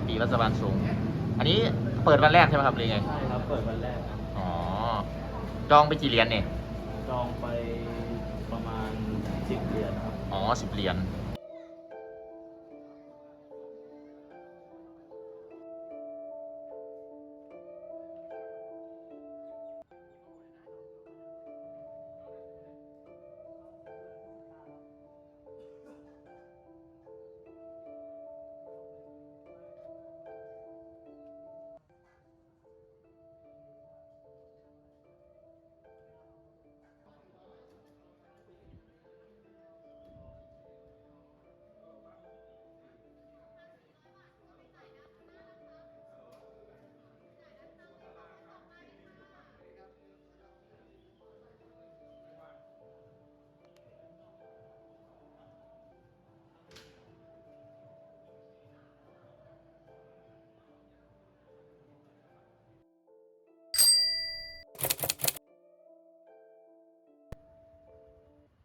100ปีวัดสะพานสูง อันนี้เปิดวันแรกใช่ไหมครับหรือไง ใช่ครับ เปิดวันแรกครับอ๋อ จองไปกี่เหรียญเนี่ย จองไปประมาณสิบเหรียญครับ อ๋อสิบเหรียญ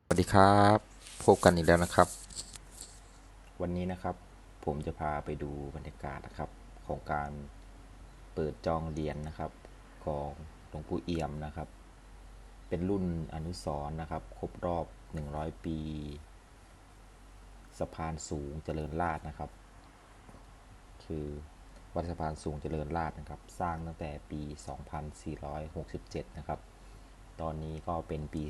สวัสดีครับพบกันอีกแล้วนะครับ วันนี้นะครับผมจะพาไปดูบรรยากาศนะครับ ของการเปิดจองเหรียญนะครับ ของหลวงปู่เอี่ยมนะครับ เป็นรุ่นอนุสรณ์นะครับ ครบรอบ 100 ปี สะพานสูงเจริญราษนะครับ คือวัดสะพานสูงเจริญราษนะครับ สร้างตั้งแต่ปี 2467 นะครับตอนนี้ก็เป็นปี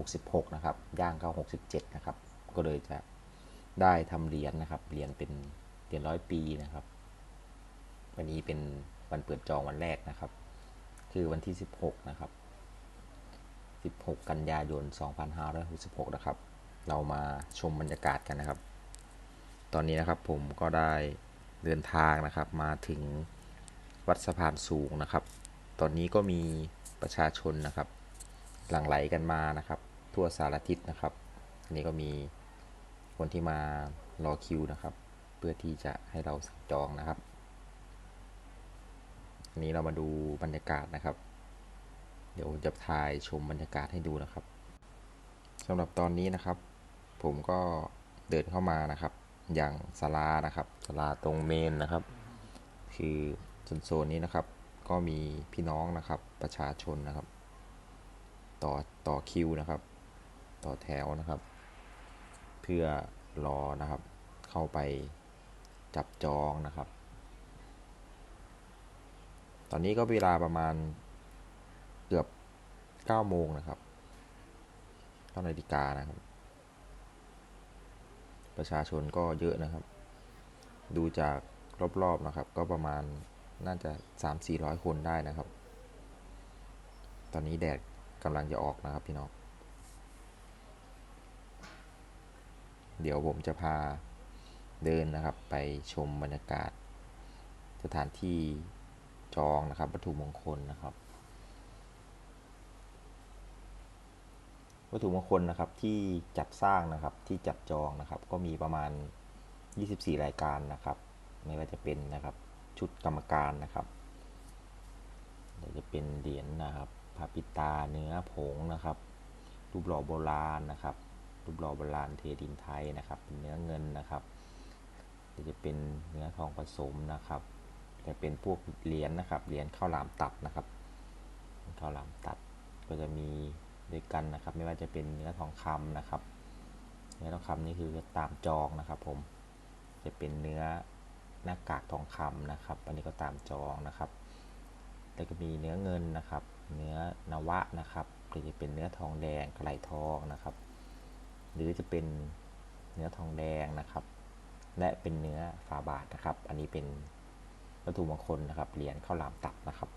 66 นะครับ ย่างเข้า 67 นะครับ ก็เลยจะได้ทำเหรียญนะครับ เหรียญเป็นเหรียญร้อยปีนะครับ วันนี้เป็นวันเปิดจองวันแรกนะครับ คือวันที่ 16 นะครับ 16 กันยายน 2566 นะครับ เรามาชมบรรยากาศกันนะครับ ตอนนี้นะครับผมก็ได้เดินทางนะครับ มาถึงวัดสะพานสูงนะครับ ตอนนี้ก็มีประชาชนนะครับ หลั่งไหลกันมานะครับ ทั่วสารทิศนะครับอันนี้ก็มีคนที่มารอคิวนะครับ เพื่อที่จะให้เราสั่งจองนะครับอันนี้เรามาดูบรรยากาศนะครับ เดี๋ยวจะถ่ายชมบรรยากาศให้ดูนะครับสำหรับตอนนี้นะครับ ผมก็เดินเข้ามานะครับ อย่างศาลานะครับศาลาตรงเมนนะครับ คือโซนนี้นะครับ ก็มีพี่น้องนะครับประชาชนนะครับ ต่อต่อคิวนะครับ ต่อแถวนะครับ เพื่อรอนะครับ เข้าไปจับจองนะครับ ตอนนี้ก็เวลาประมาณเกือบ9โมงนะครับ9นาฬิกานะครับ ประชาชนก็เยอะนะครับ ดูจากรอบๆนะครับ ก็ประมาณน่าจะ 3-400 คนได้นะครับ ตอนนี้แดด กำลังจะออกนะครับพี่น้อง เดี๋ยวผมจะพาเดินนะครับ ไปชมบรรยากาศ สถานที่จองนะครับวัตถุมงคลนะครับวัตถุมงคลนะครับที่จัดสร้างนะครับที่จัดจองนะครับ ก็มีประมาณ 24 รายการนะครับ ไม่ว่าจะเป็นนะครับชุดกรรมการนะครับจะเป็นเหรียญนะครับ พระปิตาเนื้อผงนะครับ รูปหล่อโบราณนะครับ รูปหล่อโบราณเทดินไทยนะครับ เป็นเนื้อเงินนะครับจะเป็นเนื้อทองผสมนะครับ จะเป็นพวกเหรียญนะครับ เหรียญข้าวหลามตัดนะครับ ข้าวหลามตัดก็จะมีด้วยกันนะครับ ไม่ว่าจะเป็นเนื้อทองคำนะครับ เนื้อทองคำนี่คือตามจองนะครับ ผม จะเป็นเนื้อหน้ากากทองคำนะครับ อันนี้ก็ตามจองนะครับ แล้วก็มีเนื้อเงินนะครับ เนื้อนวะนะครับก็จะเป็นเนื้อทองแดงไกลทองนะครับ หรือจะเป็นเนื้อทองแดงนะครับ และเป็นเนื้อฝาบาทนะครับ อันนี้เป็นวัตถุมงคลนะครับเหรียญข้าวหลามตัดนะครับ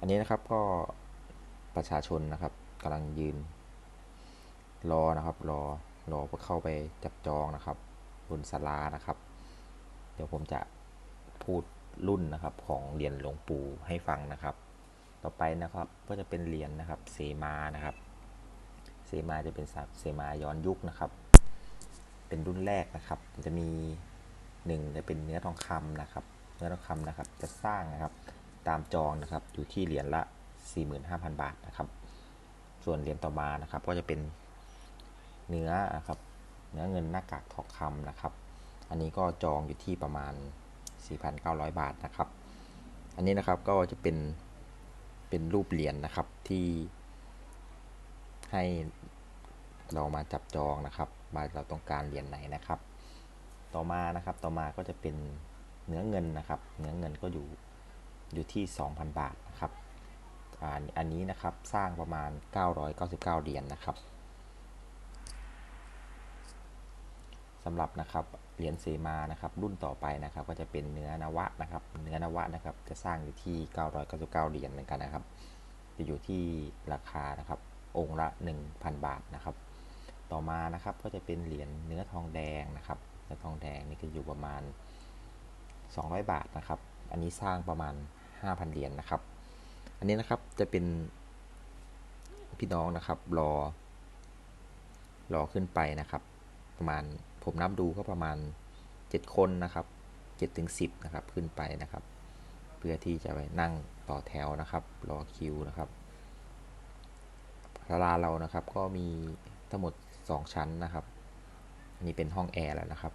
อันนี้นะครับก็ประชาชนนะครับกำลังยืน รอนะครับรอรอเพื่อเข้าไปจับจองนะครับบนศาลานะครับ เดี๋ยวผมจะพูดรุ่นนะครับของเหรียญหลวงปู่ให้ฟังนะครับ ต่อไปนะครับก็จะเป็นเหรียญนะครับเสมานะครับ เสมาจะเป็นเสมาย้อนยุคนะครับ เป็นรุ่นแรกนะครับ จะมีหนึ่งจะเป็นเนื้อทองคำนะครับ เนื้อทองคำนะครับ จะสร้างนะครับตามจองนะครับอยู่ที่เหรียญละ 45,000 บาทนะครับ ส่วนเหรียญต่อมานะครับ ก็จะเป็นเนื้อนะครับ เนื้อเงินหน้ากากทองคำนะครับออันนี้ก็จองอยู่ที่ประมาณ 4,900 บาทนะครับ อันนี้นะครับก็จะเป็น เป็นรูปเหรียญนะครับที่ให้เรามาจับจองนะครับว่าเราต้องการเหรียญไหนนะครับ ต่อมานะครับต่อมาก็จะเป็นเนื้อเงินนะครับ เนื้อเงินก็อยู่อยู่ที่ 2,000 บาทนะครับอันนี้นะครับสร้างประมาณ 999 เหรียญนะครับสำหรับนะครับ เหรียญเซมานะครับรุ่นต่อไปนะครับก็จะเป็นเนื้อนวะนะครับเนื้อนวะนะครับจะสร้างอยู่ที่ 999 เหรียญเหมือนกันนะครับ จะอยู่ที่ราคานะครับองค์ละ 1,000 บาทนะครับ ต่อมานะครับก็จะเป็นเหรียญเนื้อทองแดงนะครับเนื้อทองแดงนี่ก็อยู่ประมาณ 200 บาทนะครับ อันนี้สร้างประมาณ 5,000 เหรียญนะครับ อันนี้นะครับจะเป็นพี่น้องนะครับรอรอขึ้นไปนะครับ ประมาณ ผมนับดูก็ประมาณ 7 คนนะครับ7ถึง10นะครับขึ้นไปนะครับ เพื่อที่จะไปนั่งต่อแถวนะครับรอคิวนะครับศาลาเรานะครับก็มีทั้งหมด 2 ชั้นนะครับอันนี้เป็นห้องแอร์แล้วนะครับ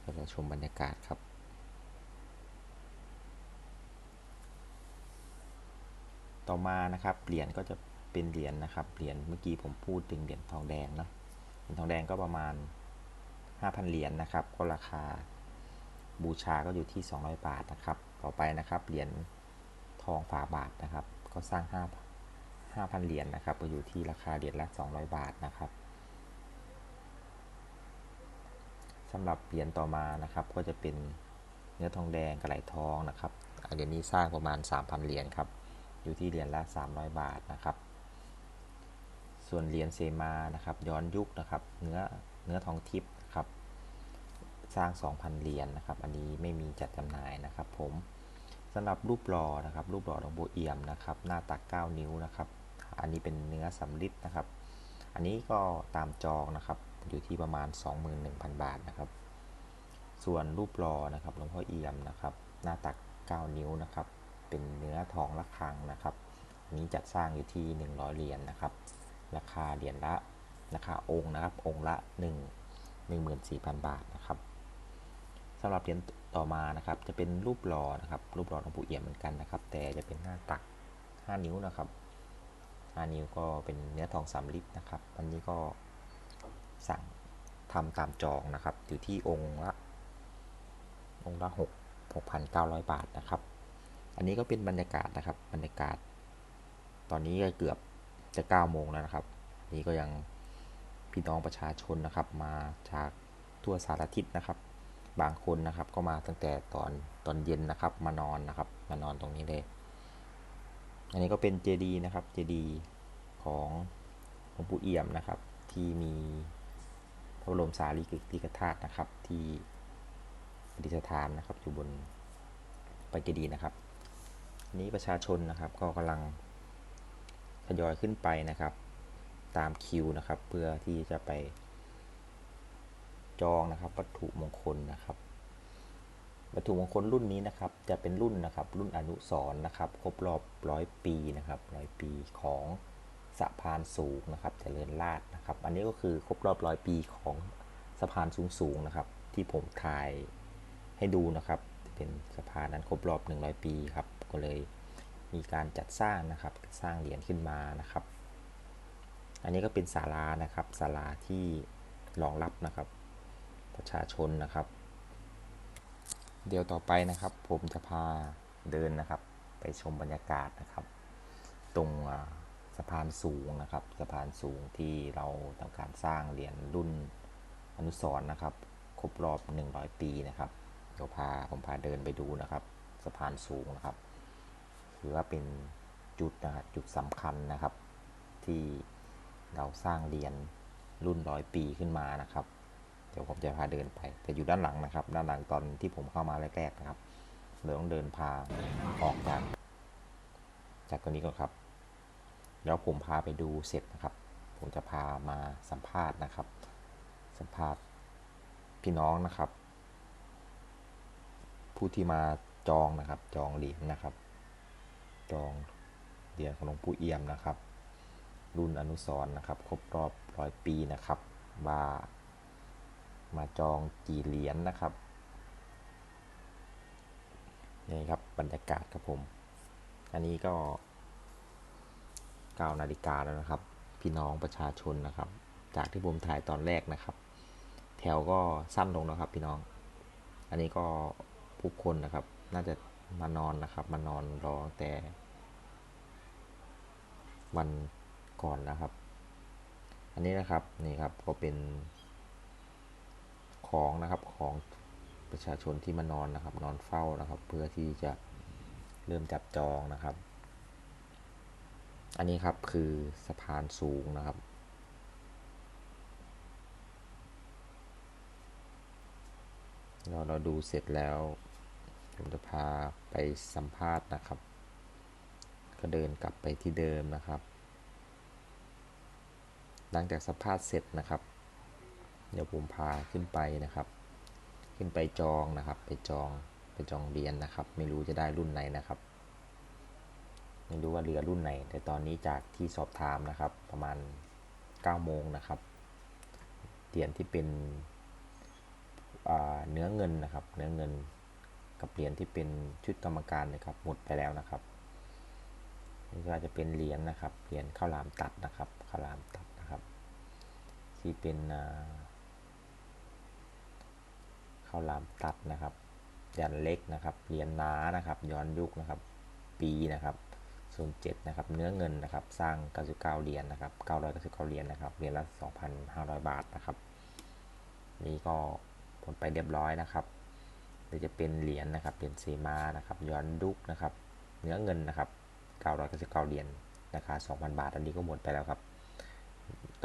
เราจะชมบรรยากาศครับต่อมานะครับเหรียญก็จะเป็นเหรียญนะครับเหรียญเมื่อกี้ผมพูดถึงเหรียญทองแดงเนาะ เหรียญทองแดงก็ประมาณ 5,000 เหรียญนะครับ ก็ราคาบูชาก็อยู่ที่ 200 บาทนะครับ ต่อไปนะครับ เหรียญทองฝาบาทนะครับ ก็สร้าง 5 5,000 เหรียญนะครับ ก็อยู่ที่ราคาเหรียญละ 200 บาทนะครับสำหรับเหรียญต่อมานะครับ ก็จะเป็นเนื้อทองแดงกระไหลทองนะครับเหรียญนี้สร้างประมาณ 3,000 เหรียญครับ อยู่ที่เหรียญละ 300 บาทนะครับ ส่วนเหรียญเซมานะครับ ย้อนยุคนะครับ เนื้อเนื้อทองทิพย์นะครับ สร้าง 2,000 เหรียญนะครับ อันนี้ไม่มีจัดจำหน่ายนะครับ ผมสำหรับรูปหล่อนะครับ รูปหล่อหลวงปู่เอี่ยมนะครับ หน้าตัก 9 นิ้วนะครับ อันนี้เป็นเนื้อสำริดนะครับ อันนี้ก็ตามจองนะครับ อยู่ที่ประมาณ 21,000 บาทนะครับ ส่วนรูปหล่อนะครับหลวงพ่อเอี่ยมนะครับ หน้าตัก 9 นิ้วนะครับ เป็นเนื้อทองระฆังนะครับอันนี้จัดสร้างอยู่ที่ 100 เหรียญนนะครับ ราคาเหรียญละราคาองค์นะครับ องค์ละ1 14,000 บาทนะครับสำหรับเหรียญต่อมานะครับ จะเป็นรูปหล่อนะครับ รูปหล่อหลวงปู่เอี่ยมเหมือนกันนะครับ แต่จะเป็นหน้าตัก 5 นิ้วนะครับ 5 นิ้วก็เป็นเนื้อทองสามลิตรนะครับ อันนี้ก็สั่งทำตามจองนะครับ อยู่ที่องค์ละ องค์ละ6 6,900บาทนะครับ อันนี้ก็เป็นบรรยากาศนะครับ บรรยากาศ ตอนนี้ก็เกือบ จะ9โมงแล้วนะครับ นี่ก็ยังพี่น้องประชาชนนะครับ มาจากทั่วสารทิศนะครับ บางคนนะครับ ก็มาตั้งแต่ตอนตอนเย็นนะครับ มานอนนะครับ มานอนตรงนี้เลย อันนี้ก็เป็นเจดีนะครับ เจดีของหลวงปู่เอี่ยมนะครับ ที่มีพระบรมสารีริกธาตุนะครับ ที่ประดิษฐานนะครับอยู่บนไปเจดีย์นะครับ นี้ประชาชนนะครับก็กำลัง ทยอยขึ้นไปนะครับ ตามคิวนะครับ เพื่อที่จะไป จองนะครับ วัตถุมงคลนะครับ วัตถุมงคลรุ่นนี้นะครับ จะเป็นรุ่นนะครับ รุ่นอนุสร์นะครับ ครบรอบร้อยปีนะครับร้อยปีของสะพานสูงนะครับเจริญราษนะครับ อันนี้ก็คือครบรอบร้อยปีของสะพานสูงสูงนะครับ ที่ผมถ่ายให้ดูนะครับ เป็นสะพานนั้นครบรอบ 100 ปีครับ ก็เลย มีการจัดสร้างนะครับสร้างเหรียญขึ้นมานะครับ อันนี้ก็เป็นศาลานะครับศาลาที่รองรับนะครับ ประชาชนนะครับ เดี๋ยวต่อไปนะครับ ผมจะพาเดินนะครับ ไปชมบรรยากาศนะครับ ตรงสะพานสูงนะครับสะพานสูงที่เราทำการสร้างเหรียญรุ่นอนุสรณ์นะครับ ครบรอบ 100 ปีนะครับเดี๋ยวพาผมพาเดินไปดูนะครับ สะพานสูงนะครับ ถือว่าเป็นจุดนะครับจุดสำคัญนะครับ ที่เราสร้างเหรียญรุ่นร้อยปีขึ้นมานะครับ เดี๋ยวผมจะพาเดินไป แต่อยู่ด้านหลังนะครับ ด้านหลังตอนที่ผมเข้ามาแรกๆนะครับเดี๋ยวต้องเดินพาออกจากจากตัวนี้ก่อนครับ แล้วผมพาไปดูเสร็จนะครับ ผมจะพามาสัมภาษณ์นะครับ สัมภาษณ์พี่น้องนะครับ ผู้ที่มาจองนะครับ จองเหรียญนะครับ จองเหรียญของหลวงปู่เอี่ยมนะครับ รุ่นอนุสร์นะครับ ครบรอบร้อยปีนะครับว่ามาจองกี่เหรียญนะครับนี่ครับบรรยากาศครับผม อันนี้ก็9นาฬิกาแล้วนะครับ พี่น้องประชาชนนะครับ จากที่ผมถ่ายตอนแรกนะครับ แถวก็สั้นลงนะครับพี่น้อง อันนี้ก็ผู้คนนะครับ น่าจะ มานอนนะครับ มานอนรอแต่ วันก่อนนะครับ อันนี้นะครับนี่ครับก็เป็น ของนะครับของประชาชนที่มานอนนะครับ นอนเฝ้านะครับ เพื่อที่จะเริ่มจับจองนะครับ อันนี้ครับคือสะพานสูงนะครับเราเราดูเสร็จแล้ว ผมจะพาไปสัมภาษณ์นะครับ ก็เดินกลับไปที่เดิมนะครับ หลังจากสัมภาษณ์เสร็จนะครับ เดี๋ยวผมพาขึ้นไปนะครับ ขึ้นไปจองนะครับ ไปจองไปจองเรียนนะครับ ไม่รู้จะได้รุ่นไหนนะครับ ไม่รู้ว่าเรือรุ่นไหน แต่ตอนนี้จากที่สอบถามนะครับ ประมาณ9โมงนะครับเหรียญที่เป็นเนื้อเงินนะครับ เนื้อเงิน กับเหรียญที่เป็นชุดกรรมการนะครับ หมดไปแล้วนะครับนี่ก็จะเป็นเหรียญนะครับ เหรียญข้าวหลามตัดนะครับข้าวหลามตัดนะครับ ที่เป็นข้าวหลามตัดนะครับยันเล็กนะครับ เหรียญน้านะครับ ย้อนยุคนะครับ ปีนะครับ07นะครับ เนื้อเงินนะครับ สร้าง 99 เหรียญนะครับ 999 เหรียญนะครับ เหรียญละ 2,500 บาทนะครับ นี่ก็ผลไปเรียบร้อยนะครับ เดี๋ยวจะเป็นเหรียญนะครับเหรียญเซมานะครับ ย้อนยุคนะครับ เนื้อเงินนะครับ999เหรียญราคา 2,000 บาท อันนี้ก็หมดไปแล้วครับ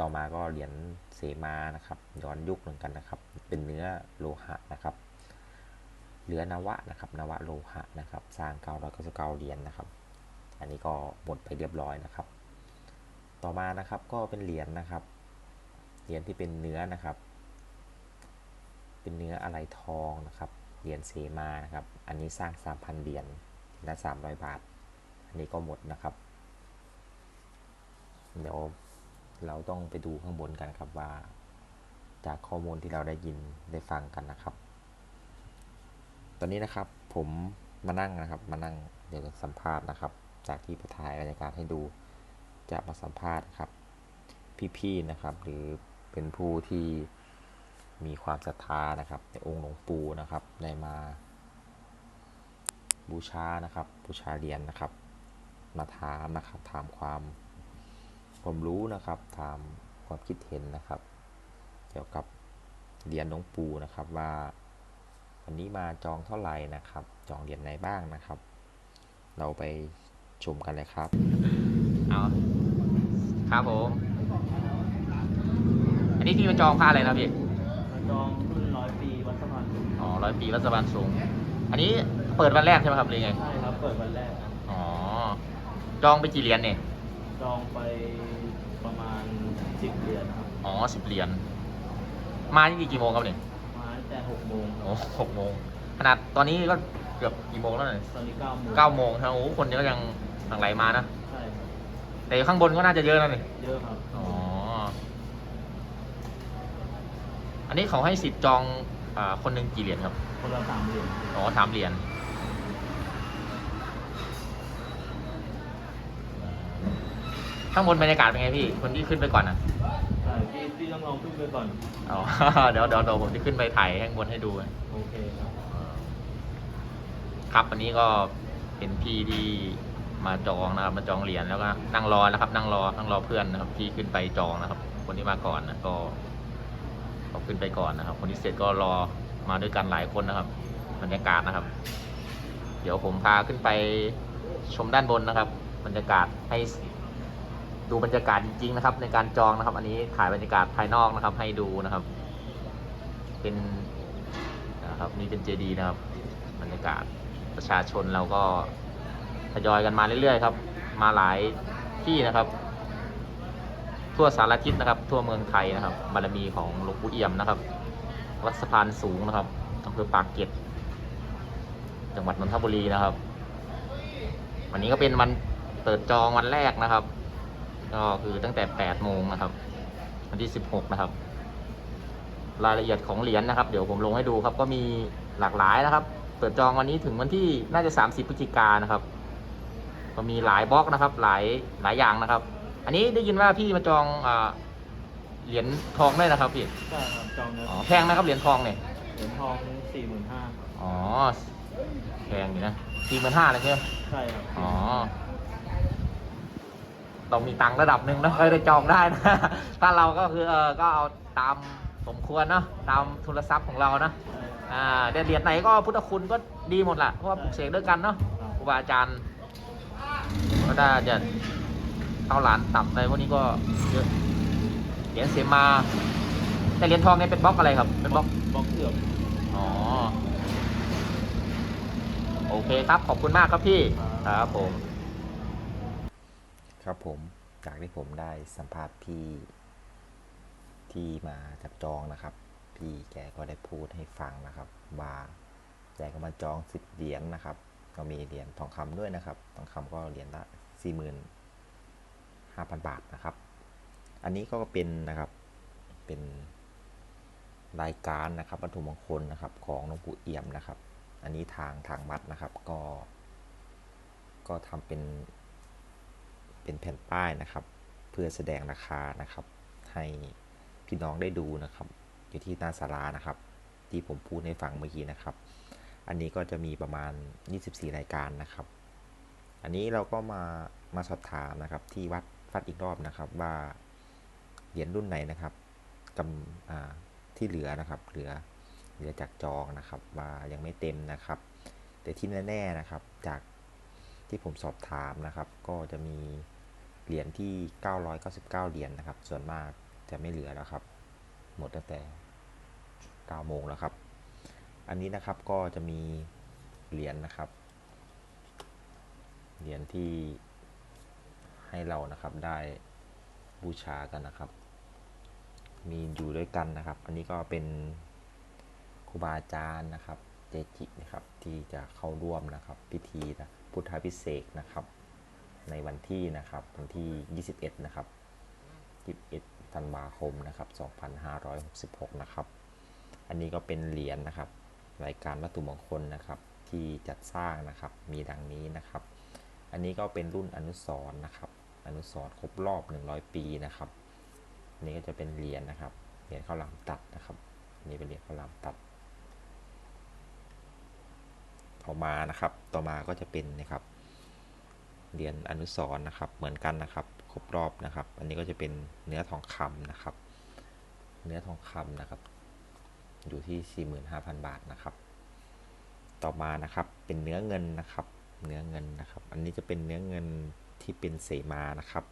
ต่อมาก็เหรียญเสมานะครับ ย้อนยุคเหมือนกันนะครับ เป็นเนื้อโลหะนะครับ เหลือนวะนะครับ นวะโลหะนะครับ สร้าง 999เหรียญนะครับ อันนี้ก็หมดไปเรียบร้อยนะครับ ต่อมานะครับก็เป็นเหรียญนะครับ เหรียญที่เป็นเนื้อนะครับ เป็นเนื้ออะไรทองนะครับ รียญเสมานะครับ อันนี้สร้าง 3,000 เหรียญละ 300 บาท อันนี้ก็หมดนะครับ เดี๋ยวเราต้องไปดูข้างบนกันครับว่า จากข้อมูลที่เราได้ยินได้ฟังกันนะครับ ตอนนี้นะครับผมมานั่งนะครับ มานั่งเดี๋ยวจะสัมภาษณ์นะครับ จากที่ประทายบรรยากาศให้ดูจะมาสัมภาษณ์ครับ พี่ๆนะครับ หรือเป็นผู้ที่ มีความศรัทธานะครับ ในองค์หลวงปู่นะครับได้มา บูชานะครับ บูชาเรียญนะครับ มาถามนะครับถามความความรู้นะครับถามความคิดเห็นนะครับ เกี่ยวกับเหรียญหลวงปู่นะครับว่าวันนี้มาจองเท่าไหร่นะครับ จองเหรียญไหนบ้างนะครับ เราไปชมกันเลยครับเอาครับผม อันนี้พี่มาจองผ้าอะไรนะพี่ จองรุ่นร้อยปีวัดสะพานสูงอ๋อร้อยปีรัฐบาลสูง อันนี้เปิดวันแรกใช่ไหมครับหรือไง ใช่ครับ เปิดวันแรก อ๋อ จองไปกี่เหรียญเนี่ย จองไปประมาณสิบเหรียญครับ อ๋อสิบเหรียญ มาที่กี่โมงครับเนี่ยมาตั้งแต่หกโมงคโอ้รับหกโมง ขนาดตอนนี้ก็เกือบกี่โมงแล้วเนี่ยตอนนี้เก้าโมงเก้าโมงครับโอ้คนก็ยังหลั่งไหลมานะ ใช่ครับ แต่ข้างบนก็น่าจะเยอะนะนี่ เยอะครับ อ๋อ อันนี้เขาให้สิทธิ์จองอาคนหนึ่งกี่เหรียญครับ คนละสามเหรียญอ๋อสามเหรียญข้างบนบรรยากาศเป็นไงพี่ คนที่ขึ้นไปก่อนอะใช่พี่พี่ต้องลองขึ้นไปก่อน อ๋อ เดี๋ยวเดี๋ยวเดี๋ยวผมจะขึ้นไปถ่ายข้างบนให้ดูกันโอเคครับครับวันนี้ก็เป็นพี่ที่มาจองนะครับ มาจองเหรียญแล้วก็นั่งรอแล้วครับ นั่งรอนั่งรอเพื่อนนะครับที่ขึ้นไปจองนะครับ คนที่มาก่อนนะก็ เขาขึ้นไปก่อนนะครับ คนที่เสร็จก็รอมาด้วยกันหลายคนนะครับบรรยากาศนะครับ เดี๋ยวผมพาขึ้นไปชมด้านบนนะครับ บรรยากาศให้ดูบรรยากาศจริงๆนะครับ ในการจองนะครับ อันนี้ถ่ายบรรยากาศภายนอกนะครับ ให้ดูนะครับ เป็นนะครับนี่เป็นเจดีนะครับ บรรยากาศประชาชนเราก็ทยอยกันมาเรื่อยๆครับ มาหลายที่นะครับ ทั่วสารทิศนะครับ ทั่วเมืองไทยนะครับ บารมีของหลวงปู่เอี่ยมนะครับ วัดสะพานสูงนะครับอำเภอปากเกร็ดจังหวัดนนทบุรีนะครับ วันนี้ก็เป็นวันเปิดจองวันแรกนะครับ ก็คือตั้งแต่8โมงนะครับ วันที่ 16 นะครับ รายละเอียดของเหรียญนะครับ เดี๋ยวผมลงให้ดูครับ ก็มีหลากหลายนะครับ เปิดจองวันนี้ถึงวันที่น่าจะ 30พฤศจิกายนนะครับ ก็มีหลายบล็อกนะครับ หลายหลายอย่างนะครับ อันนี้ได้ยินว่าพี่มาจองอ่าเหรียญทองได้วยนะครับพี่ใช่ครับจองเนื้ออ๋อแพงไหมครับเหรียญทองเนี่ยเหรียญทองสี่หมื่นห้าอ๋อแพงอยู่นะสี่หมื่นห้าเลยใช่ไหมใช่ครับอ๋อต้องมีตังค์ระดับหนึ่งนะเคยได้จองได้นะ ถ้าเราก็คือเออก็เอาตามสมควรเนาะตามทุนทรัพย์ของเรานะใช่ครับอ่าเดี๋ยวเหรียญไหนก็พุทธคุณก็ดีหมดแหละเพราะว่าปลูกเสกด้วยกันเนาะครูบาอาจารย์ก็ได้จะ เอาหลานตับอะไรพวกนี้ก็เยอะเหรียญเสมาแต่เหรียญทองเนี่ยเป็นบล็อกอะไรครับ เป็นบล็อกบล็อกเกือบอ๋อโอเคครับขอบคุณมากครับพี่ครับผม ครับผมจากที่ผมได้สัมภาษณ์พี่ที่มาจับจองนะครับ พี่แกก็ได้พูดให้ฟังนะครับว่าแกก็มาจองสิบเหรียญนะครับ ก็มีเหรียญทองคำด้วยนะครับ ทองคำก็เหรียญละสี่หมื่น ห้าพันบาทนะครับ อันนี้ก็เป็นนะครับเป็นรายการนะครับวัตถุมงคลนะครับของหลวงปู่เอี่ยมนะครับ อันนี้ทางทางวัดนะครับก็ ก็ทำเป็นเป็นแผ่นป้ายนะครับ เพื่อแสดงราคานะครับ ให้พี่น้องได้ดูนะครับ อยู่ที่หน้าศาลานะครับ ที่ผมพูดให้ฟังเมื่อกี้นะครับ อันนี้ก็จะมีประมาณ 24 รายการนะครับ อันนี้เราก็มามาสอบถามนะครับที่วัด ฟัดอีกรอบนะครับว่าเหรียญรุ่นไหนนะครับกำที่เหลือนะครับ เหลือเหลือจากจองนะครับว่ายังไม่เต็มนะครับ แต่ที่แน่ๆนะครับจากที่ผมสอบถามนะครับ ก็จะมีเหรียญที่ 999 เหรียญนะครับ ส่วนมากจะไม่เหลือแล้วครับ หมดตั้งแต่ 9 โมงแล้วครับ อันนี้นะครับก็จะมีเหรียญนะครับ เหรียญที่ ให้เรานะครับได้บูชากันนะครับ มีอยู่ด้วยกันนะครับ อันนี้ก็เป็นครูบาอาจารย์นะครับ เจจินะครับที่จะเข้าร่วมนะครับ พิธีนะพุทธพิเศษนะครับ ในวันที่นะครับวันที่ 21 นะครับ 21 ธันวาคมนะครับ 2566 นะครับ อันนี้ก็เป็นเหรียญนะครับ รายการวัตถุมงคลนะครับที่จัดสร้างนะครับมีดังนี้นะครับ อันนี้ก็เป็นรุ่นอนุสรณ์นะครับ อนุสรณ์ครบรอบ 100 ปีนะครับอันนี้ก็จะเป็นเหรียญนะครับ เหรียญข้าวหลามตัดนะครับอันนี้เป็นเหรียญข้าวหลามตัด ต่อมานะครับ ต่อมาก็จะเป็นนะครับ เหรียญอนุสรณ์นะครับ เหมือนกันนะครับ ครบรอบนะครับ อันนี้ก็จะเป็นเนื้อทองคำนะครับ เนื้อทองคำนะครับ อยู่ที่ 45,000 บาทนะครับ ต่อมานะครับ เป็นเนื้อเงินนะครับ เนื้อเงินนะครับ อันนี้จะเป็นเนื้อเงินที่เป็นเสมานะครับ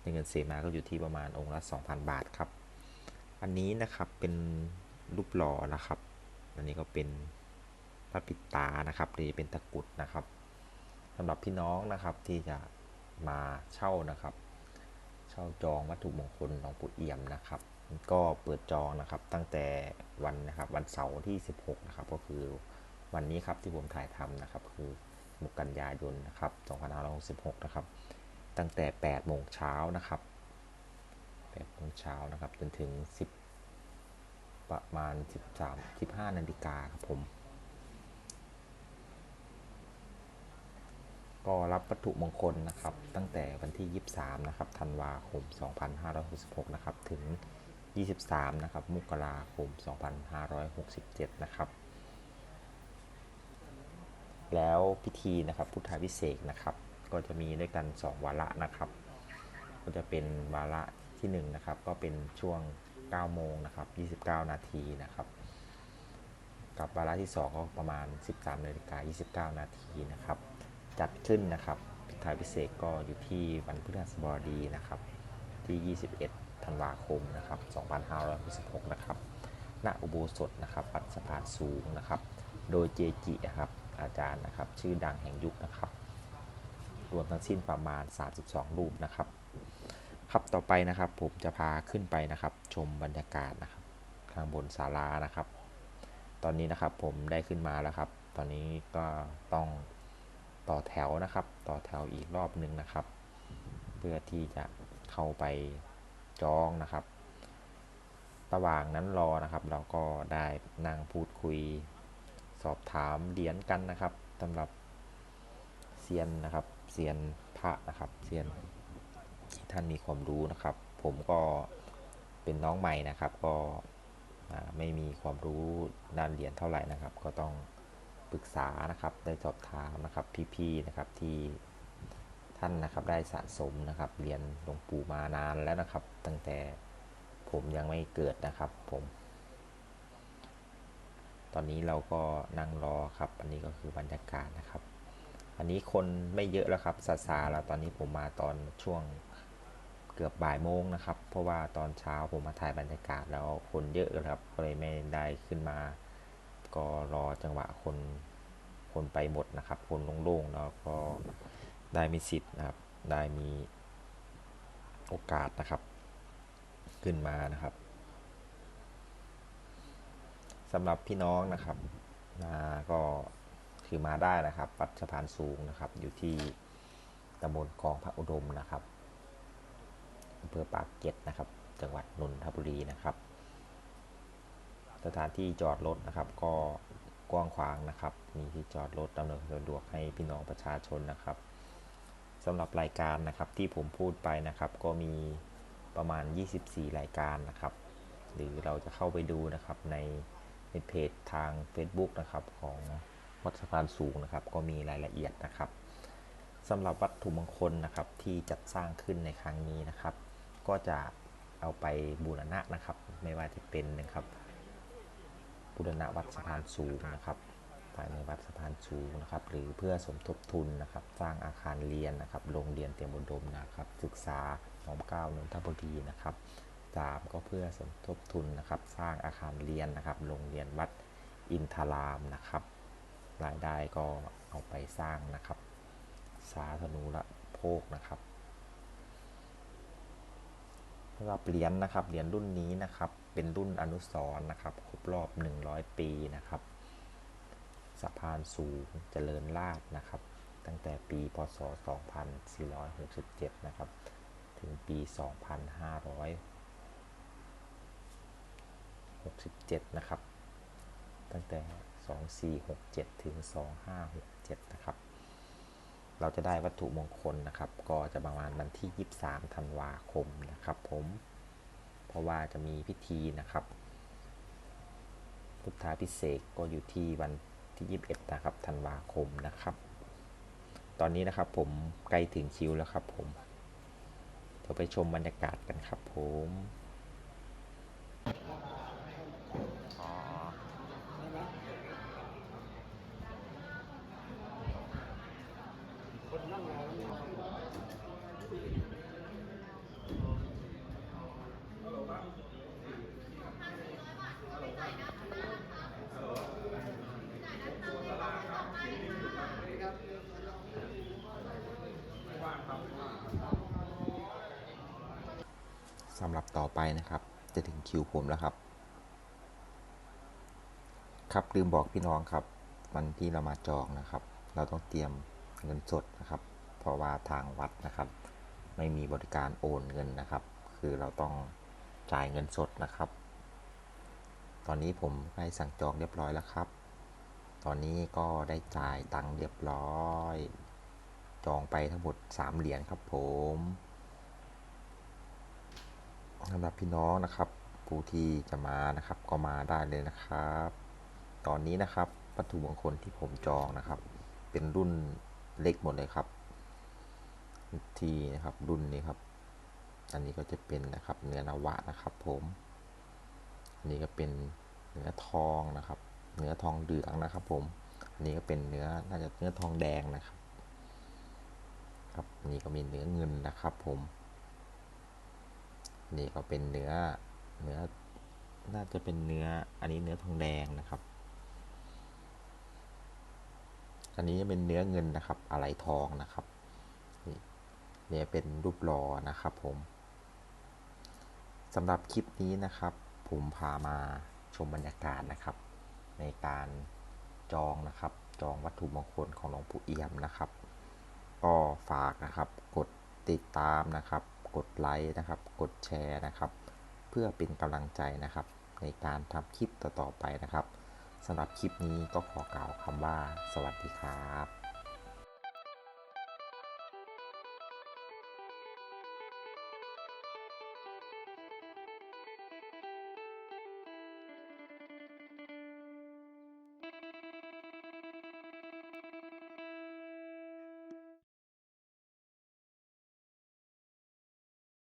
เนื้อเงินเสมาก็อยู่ที่ประมาณองค์ละ 2,000 บาทครับ อันนี้นะครับเป็นรูปหล่อนะครับ อันนี้ก็เป็นพระปิตานะครับหรือเป็นตะกุดนะครับสำหรับพี่น้องนะครับที่จะมาเช่านะครับ เช่าจองวัตถุมงคลหลวงปู่เอี่ยมนะครับ ก็เปิดจองนะครับตั้งแต่วันนะครับวันเสาร์ที่ 16 นะครับ ก็คือวันนี้ครับที่ผมถ่ายทำนะครับคือ มุกกันยายนนะครับ2566 นะครับ ตั้งแต่ 8 โมงเช้านะครับ 8 โมงเช้านะครับ จนถึง 10 ประมาณ 13 15 นาฬิกาครับผม ก็รับวัตถุมงคลนะครับ ตั้งแต่วันที่ 23 นะครับ ธันวาคม 2566 นะครับ ถึง 23 นะครับ มกราคม 2567 นะครับ แล้วพิธีนะครับพุทธาพิเศษนะครับ ก็จะมีด้วยกัน 2 วาระนะครับ ก็จะเป็นวาระที่1นะครับก็เป็นช่วง 9 โมงนะครับ 29 นาทีนะครับ กับวาระที่ 2 ก็ประมาณ 13นาฬิกา29 นาทีนะครับ จัดขึ้นนะครับพิธีพิเศษก็อยู่ที่วันพฤหัสบดีนะครับ ที่ 21 ธันวาคมนะครับ 2566 นะครับ ณ อุโบสถนะครับวัดสะพานสูงนะครับ โดยเจจิครับ อาจารย์นะครับ ชื่อดังแห่งยุคนะครับ รวมทั้งสิ้นประมาณ 32 รูปนะครับ ครับต่อไปนะครับผมจะพาขึ้นไปนะครับ ชมบรรยากาศนะครับข้างบนศาลานะครับ ตอนนี้นะครับผมได้ขึ้นมาแล้วครับ ตอนนี้ก็ต้องต่อแถวนะครับ ต่อแถวอีกรอบหนึ่งนะครับ เพื่อที่จะเข้าไปจองนะครับ ระหว่างนั้นรอนะครับ เราก็ได้นั่งพูดคุย สอบถามเหรียญกันนะครับสำหรับเซียนนะครับเซียนพระนะครับเซียนที่ท่านมีความรู้นะครับ ผมก็เป็นน้องใหม่นะครับ ก็ไม่มีความรู้ด้านเหรียญเท่าไหร่นะครับ ก็ต้องปรึกษานะครับได้สอบถามนะครับพี่ๆนะครับที่ท่านนะครับได้สะสมนะครับเหรียญหลวงปู่มานานแล้วนะครับ ตั้งแต่ผมยังไม่เกิดนะครับผม ตอนนี้เราก็นั่งรอครับ อันนี้ก็คือบรรยากาศนะครับ อันนี้คนไม่เยอะแล้วครับซาซาแล้วตอนนี้ผมมาตอนช่วงเกือบบ่ายโมงนะครับ เพราะว่าตอนเช้าผมมาถ่ายบรรยากาศแล้วคนเยอะครับ ก็เลยไม่ได้ขึ้นมา ก็รอจังหวะคนคนไปหมดนะครับ คนโล่งๆแล้วก็ได้มีสิทธิ์นะครับ ได้มีโอกาสนะครับ ขึ้นมานะครับ สำหรับพี่น้องนะครับมาก็คือมาได้นะครับ วัดสะพานสูงนะครับ อยู่ที่ตำบลคลองพระอุดมนะครับอำเภอปากเกร็ดนะครับ จังหวัดนนทบุรีนะครับ สถานที่จอดรถนะครับ ก็กว้างขวางนะครับ มีที่จอดรถดำเนินสะดวกให้พี่น้องประชาชนนะครับสำหรับรายการนะครับที่ผมพูดไปนะครับ ก็มีประมาณ 24 รายการนะครับ หรือเราจะเข้าไปดูนะครับใน ในเพจทาง Facebook นะครับของวัดสะพานสูงนะครับ ก็มีรายละเอียดนะครับสำหรับวัตถุมงคลนะครับที่จัดสร้างขึ้นในครั้งนี้นะครับ ก็จะเอาไปบูรณะนะครับ ไม่ว่าจะเป็นนะครับบูรณะวัดสะพานสูงนะครับภายในวัดสะพานสูงนะครับ หรือเพื่อสมทบทุนนะครับ สร้างอาคารเรียนนะครับโรงเรียนเตรียมอุดมนะครับ ศึกษาน้อมเก้านนทบุรีนะครับ สามก็เพื่อสมทบทุนนะครับ สร้างอาคารเรียนนะครับ โรงเรียนวัดอินทรามนะครับ รายได้ก็เอาไปสร้างนะครับ สาธนูละโภคนะครับสำหรับเหรียญนะครับเหรียญรุ่นนี้นะครับ เป็นรุ่นอนุสรณ์นะครับครบรอบ 100 ปีนะครับสะพานสูงเจริญราษฎร์นะครับ ตั้งแต่ปีพศ 2467 นะครับ ถึงปี 2500 67 นะครับ ตั้งแต่ 2467 ถึง 2567 นะครับ เราจะได้วัตถุมงคลนะครับ ก็จะประมาณวันที่ 23 ธันวาคมนะครับผม เพราะว่าจะมีพิธีนะครับพุทธาพิเศษกก็อยู่ที่วันที่ 21 นะครับ ธันวาคมนะครับ ตอนนี้นะครับผมใกล้ถึงคิวแล้วครับผม เดี๋ยวไปชมบรรยากาศกันครับผม สำหรับต่อไปนะครับ จะถึงคิวผมแล้วครับ ครับลืมบอกพี่น้องครับ วันที่เรามาจองนะครับ เราต้องเตรียมเงินสดนะครับ เพราะว่าทางวัดนะครับ ไม่มีบริการโอนเงินนะครับ คือเราต้องจ่ายเงินสดนะครับ ตอนนี้ผมได้สั่งจองเรียบร้อยแล้วครับ ตอนนี้ก็ได้จ่ายตังค์เรียบร้อย จองไปทั้งหมด 3 เหรียญครับผม สำหรับพี่น้องนะครับ ผู้ที่จะมานะครับ ก็มาได้เลยนะครับ ตอนนี้นะครับวัตถุมงคลที่ผมจองนะครับ เป็นรุ่นเล็กหมดเลยครับ ที่นะครับรุ่นนี้ครับ อันนี้ก็จะเป็นนะครับ เนื้อนวะนะครับ ผมอันนี้ก็เป็นเนื้อทองนะครับ เนื้อทองเหลืองนะครับ ผมอันนี้ก็เป็นเนื้อน่าจะเนื้อทองแดงนะครับ ครับนนี่ก็มีเนื้อเงินนะครับ ผม นี่ก็เป็นเนื้อเนื้อน่าจะเป็นเนื้อ อันนี้เนื้อทองแดงนะครับ อันนี้เป็นเนื้อเงินนะครับ อะไรทองนะครับ นี่เนี่ยเป็นรูปหล่อนะครับผมสำหรับคลิปนี้นะครับ ผมพามาชมบรรยากาศนะครับ ในการจองนะครับ จองวัตถุมงคลของหลวงปู่เอี่ยมนะครับ ก็ฝากนะครับ กดติดตามนะครับ กดไลค์นะครับ กดแชร์นะครับ เพื่อเป็นกำลังใจนะครับ ในการทำคลิปต่อๆไปนะครับสำหรับคลิปนี้ก็ขอกล่าวคำว่า สวัสดีครับ